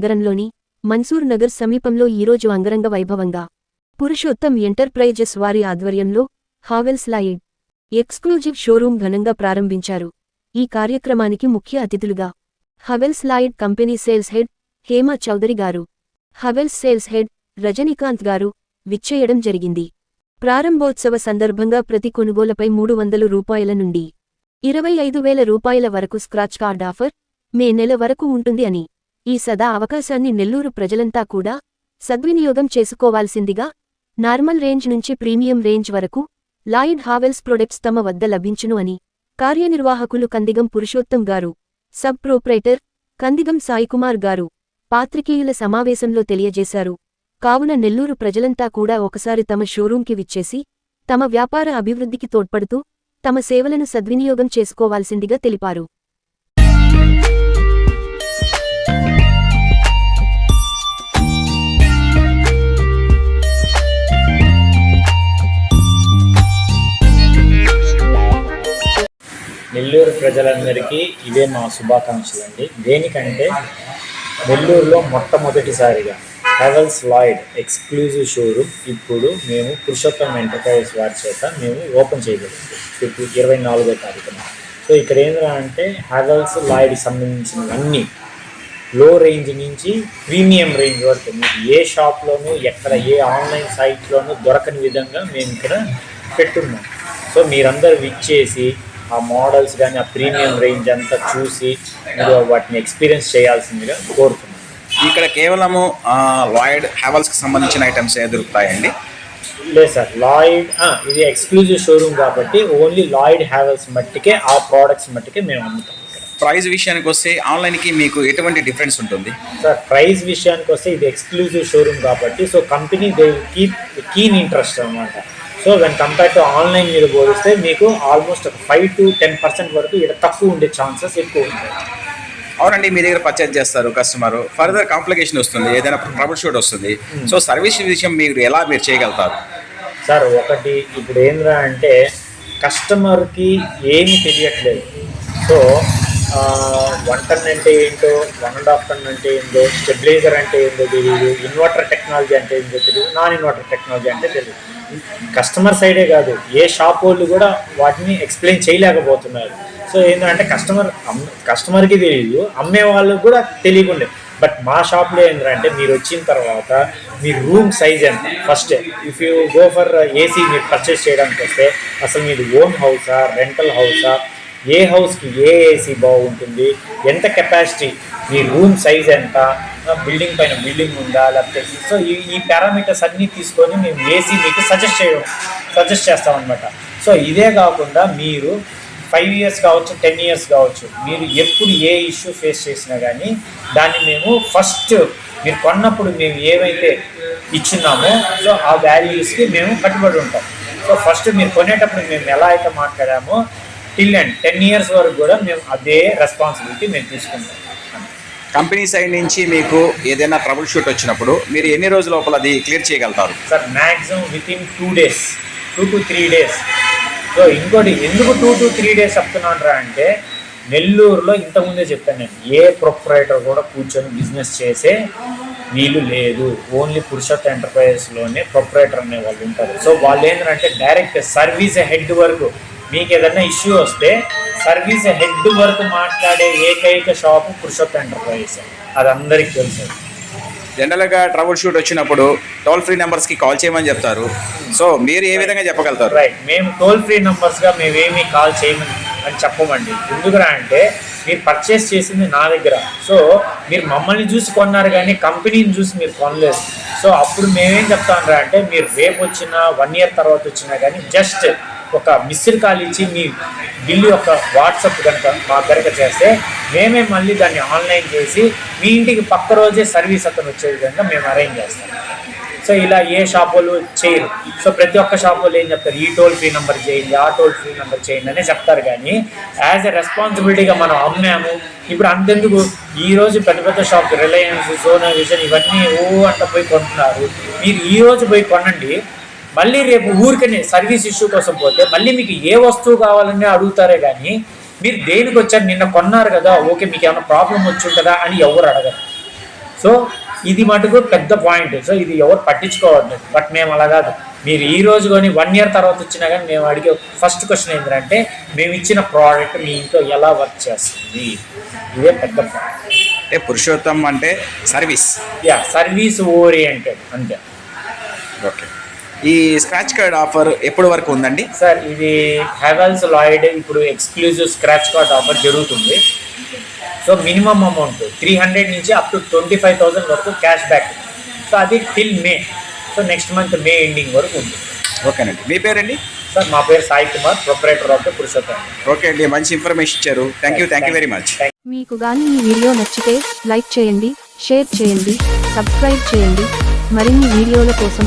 నగరంలోని మన్సూర్ నగర్ సమీపంలో ఈరోజు అంగరంగ వైభవంగా పురుషోత్తం ఎంటర్ప్రైజెస్ వారి ఆధ్వర్యంలో హావెల్స్ లాయిడ్ ఎక్స్క్లూజివ్ షోరూం ఘనంగా ప్రారంభించారు. ఈ కార్యక్రమానికి ముఖ్య అతిథులుగా Havells Lloyd company sales head Hema Chaudhary గారు హవెల్స్ సేల్స్ హెడ్ రజనీకాంత్ గారు విచ్చేయడం జరిగింది. ప్రారంభోత్సవ సందర్భంగా ప్రతి కొనుగోలపై మూడు వందల రూపాయల నుండి ఇరవై ఐదు వేల రూపాయల వరకు స్క్రాచ్ కార్డ్ ఆఫర్ మే నెల వరకు ఉంటుంది అని ఈ సదా అవకాశాన్ని నెల్లూరు ప్రజలంతా కూడా సద్వినియోగం చేసుకోవాల్సిందిగా నార్మల్ రేంజ్ నుంచి ప్రీమియం రేంజ్ వరకు లాయిడ్ హావెల్స్ ప్రొడక్ట్స్ తమ వద్ద లభించును అని కార్యనిర్వాహకులు కందిగం పురుషోత్తం గారు సబ్ ప్రొప్రైటర్ కందిగం సాయికుమార్ గారు పాత్రికేయుల సమావేశంలో తెలియజేశారు. కావున నెల్లూరు ప్రజలంతా కూడా ఒకసారి తమ షోరూంకి విచ్చేసి తమ వ్యాపార అభివృద్ధికి తోడ్పడుతూ తమ సేవలను సద్వినియోగం చేసుకోవాల్సిందిగా తెలిపారు. ప్రజలందరికీ ఇవే మా శుభాకాంక్షలు అండి. దేనికంటే నెల్లూరులో మొట్టమొదటిసారిగా హెవెల్స్ లాయిడ్ ఎక్స్క్లూజివ్ షోరూమ్ ఇప్పుడు మేము పురుషోత్తం ఎంటర్ప్రైజెస్ వారి చేత మేము ఓపెన్ చేయగలుగుతాం ఇప్పుడు ఇరవై నాలుగో తారీఖున. సో ఇక్కడ ఏంటంటే అంటే హెవెల్స్ లాయిడ్ సంబంధించినవన్నీ లో రేంజ్ నుంచి ప్రీమియం రేంజ్ వరకు మీకు ఏ షాప్లోనూ ఎక్కడ ఏ ఆన్లైన్ సైట్లోనూ దొరకని విధంగా మేము ఇక్కడ పెట్టున్నాం. సో మీరందరూ విచ్చేసి ఆ మోడల్స్ కానీ ఆ ప్రీమియం రేంజ్ అంతా చూసి మీరు వాటిని ఎక్స్పీరియన్స్ చేయాల్సిందిగా కోరుతున్నాం ఇక్కడ కేవలము లాయిడ్ హ్యావల్స్కి సంబంధించిన ఐటమ్స్ ఏ దొరుకుతాయండి లేదు సార్ లాయిడ్ ఇది ఎక్స్క్లూజివ్ షోరూమ్ కాబట్టి ఓన్లీ లాయిడ్ హ్యావెల్స్ మట్టికే ఆ ప్రోడక్ట్స్ మట్టికే మేము అమ్ముతాం. ప్రైస్ విషయానికి వస్తే ఆన్లైన్కి మీకు ఎటువంటి డిఫరెన్స్ ఉంటుంది? సార్ ప్రైస్ విషయానికి వస్తే ఇది ఎక్స్క్లూజివ్ షోరూమ్ కాబట్టి so company they keep keen interest అనమాట so when compare to online మీద పోలిస్తే మీకు ఆల్మోస్ట్ ఒక ఫైవ్ టు టెన్ పర్సెంట్ వరకు ఇక్కడ తక్కువ ఉండే ఛాన్సెస్ ఎక్కువ ఉంటాయి. అవునండి మీ దగ్గర పర్చేజ్ చేస్తారు కస్టమర్ ఫర్దర్ కాంప్లికేషన్ వస్తుంది ఏదైనా ట్రబుల్ షూట్ వస్తుంది సో సర్వీస్ విషయం మీరు ఎలా మీరు చేయగలుగుతారు? సార్ ఒకటి ఇప్పుడు ఏంద్రా అంటే కస్టమర్కి ఏమీ తెలియట్లేదు. సో వన్ టన్ అంటే ఏంటో వన్ అండ్ హాఫ్ టన్ అంటే ఏంటో స్టెబిలైజర్ అంటే ఏందో తెలియదు ఇన్వర్టర్ టెక్నాలజీ అంటే ఏంటో తెలియదు నాన్ ఇన్వర్టర్ టెక్నాలజీ అంటే తెలియదు కస్టమర్ సైడే కాదు ఏ షాప్ వాళ్ళు కూడా వాటిని ఎక్స్ప్లెయిన్ చేయలేకపోతున్నారు. సో ఏంటంటే కస్టమర్ కస్టమర్కి తెలియదు అమ్మే వాళ్ళకి కూడా తెలియకుండే. బట్ మా షాప్లో ఏంటంటే మీరు వచ్చిన తర్వాత మీ రూమ్ సైజ్ ఎంత? First if you go for AC మీరు పర్చేస్ చేయడానికి వస్తే అసలు మీది ఓన్ హౌసా రెంటల్ హౌసా ఏ హౌస్కి ఏ ఏసీ బాగుంటుంది ఎంత కెపాసిటీ మీ రూమ్ సైజ్ ఎంత బిల్డింగ్ పైన బిల్డింగ్ ఉందా లేకపోతే సో ఈ ఈ పారామీటర్స్ అన్నీ తీసుకొని మేము ఏసీ మీకు సజెస్ట్ చేయడం సజెస్ట్ చేస్తాం అనమాట సో ఇదే కాకుండా మీరు ఫైవ్ ఇయర్స్ కావచ్చు టెన్ ఇయర్స్ కావచ్చు మీరు ఎప్పుడు ఏ ఇష్యూ ఫేస్ చేసినా కానీ దాన్ని మేము ఫస్ట్ మీరు కొన్నప్పుడు మేము ఏవైతే ఇచ్చున్నామో సో ఆ వాల్యూస్కి మేము కట్టుబడి ఉంటాం. సో ఫస్ట్ మీరు కొనేటప్పుడు మేము ఎలా అయితే మాట్లాడామో టిల్ అండ్ టెన్ ఇయర్స్ వరకు కూడా మేము అదే రెస్పాన్సిబిలిటీ మేము తీసుకుంటాం. కంపెనీ సైడ్ నుంచి మీకు ఏదైనా ట్రబుల్ షూట్ వచ్చినప్పుడు మీరు ఎన్ని రోజుల లోపల అది క్లియర్ చేయగలుగుతారు? Sir maximum within two days two to three days so ఇంకోటి ఎందుకు టూ టు త్రీ డేస్ చెప్తున్నాను అంటే నెల్లూరులో ఇంతకుముందే చెప్పాను నేను ఏ ప్రొపరైటర్ కూడా కూర్చొని బిజినెస్ చేసే వీలు లేదు. ఓన్లీ పురుషోత్త ఎంటర్ప్రైజెస్లోనే ప్రొపరైటర్ అనే వాళ్ళు ఉంటారు. సో వాళ్ళు ఏంటంటే డైరెక్ట్ సర్వీస్ హెడ్ వరకు మీకు ఏదైనా ఇష్యూ వస్తే సర్వీస్ హెడ్ వరకు మాట్లాడే ఏకైక షాపు పురుషోత్త ఎంటర్ప్రైజెస్. అది అందరికీ తెలుసు. జనరల్గా ట్రబుల్ షూట్ వచ్చినప్పుడు టోల్ ఫ్రీ నెంబర్స్కి కాల్ చేయమని చెప్తారు. సో మీరు ఏ విధంగా చెప్పగలుగుతారు? రైట్ మేము టోల్ ఫ్రీ నంబర్స్గా మేమేమి కాల్ చేయమని అని చెప్పమండి. ఎందుకురా అంటే మీరు పర్చేస్ చేసింది నా దగ్గర. సో మీరు మమ్మల్ని చూసి కొన్నారు కానీ కంపెనీని చూసి మీరు కొనలేదు. సో అప్పుడు మేమేం చెప్తాంరా అంటే మీరు రేపు వచ్చినా వన్ ఇయర్ తర్వాత వచ్చినా కానీ జస్ట్ ఒక మిస్డ్ కాల్ ఇచ్చి మీ బిల్లు యొక్క వాట్సాప్ కనుక మాకు కనుక చేస్తే మేమే మళ్ళీ దాన్ని ఆన్లైన్ చేసి మీ ఇంటికి పక్క రోజే సర్వీస్ అతను వచ్చే విధంగా మేము అరేంజ్ చేస్తాం. సో ఇలా ఏ షాప్ వాళ్ళు చేయరు. సో ప్రతి ఒక్క షాప్ వాళ్ళు ఏం చెప్తారు? ఈ టోల్ ఫ్రీ నెంబర్ చేయండి ఆ టోల్ ఫ్రీ నెంబర్ చేయండి అనే చెప్తారు కానీ యాజ్ ఎ రెస్పాన్సిబిలిటీగా మనం అమ్మాము. ఇప్పుడు అంతెందుకు? ఈరోజు పెద్ద పెద్ద షాప్ రిలయన్స్ సోనా విజన్ ఇవన్నీ ఓ అంట పోయి కొంటున్నారు. మీరు ఈరోజు పోయి కొనండి. మళ్ళీ రేపు ఊరికనే సర్వీస్ ఇష్యూ కోసం పోతే మళ్ళీ మీకు ఏ వస్తువు కావాలని అడుగుతారే కానీ మీరు దేనికి వచ్చారు? నిన్న కొన్నారు కదా ఓకే మీకు ఏమైనా ప్రాబ్లం వచ్చి ఉంటుందా అని ఎవరు అడగరు. సో ఇది మటుకు పెద్ద పాయింట్. సో ఇది ఎవరు పట్టించుకోవద్దు. బట్ మేము అలా కాదు. మీరు ఈ రోజు కొని వన్ ఇయర్ తర్వాత వచ్చినా కానీ మేము అడిగే ఫస్ట్ క్వశ్చన్ ఏంటంటే మేము ఇచ్చిన ప్రోడక్ట్ మీ ఇంట్లో ఎలా వర్క్ చేస్తుంది? ఇదే పెద్ద పాయింట్. అంటే పురుషోత్తం అంటే సర్వీస్. యా సర్వీస్ ఓరియంటెడ్ అంతే. ఓకే. ఈ స్క్రాచ్ కార్డ్ ఆఫర్ ఎప్పటి వరకు ఉందండి? సార్ ఇది హెవెల్స్ లాయిడ్ ఇప్పుడు ఎక్స్క్లూజివ్ స్క్రాచ్ కార్డ్ ఆఫర్ జరుగుతుంది. So minimum amount three hundred నుంచి up to twenty five thousand వరకు క్యాష్ బ్యాక్ సో అది till May so next month May ending వరకు ఉంది. ఓకేనండి. మీ పేరండి? సార్ మా పేరు Sai Kumar proprietor of the Purushottam okay అండి మంచి ఇన్ఫర్మేషన్ ఇచ్చారు. Thank you thank you very much మీకు గాని ఈ వీడియో నచ్చితే లైక్ చేయండి షేర్ చేయండి సబ్స్క్రైబ్ చేయండి. మరిన్ని వీడియోల కోసం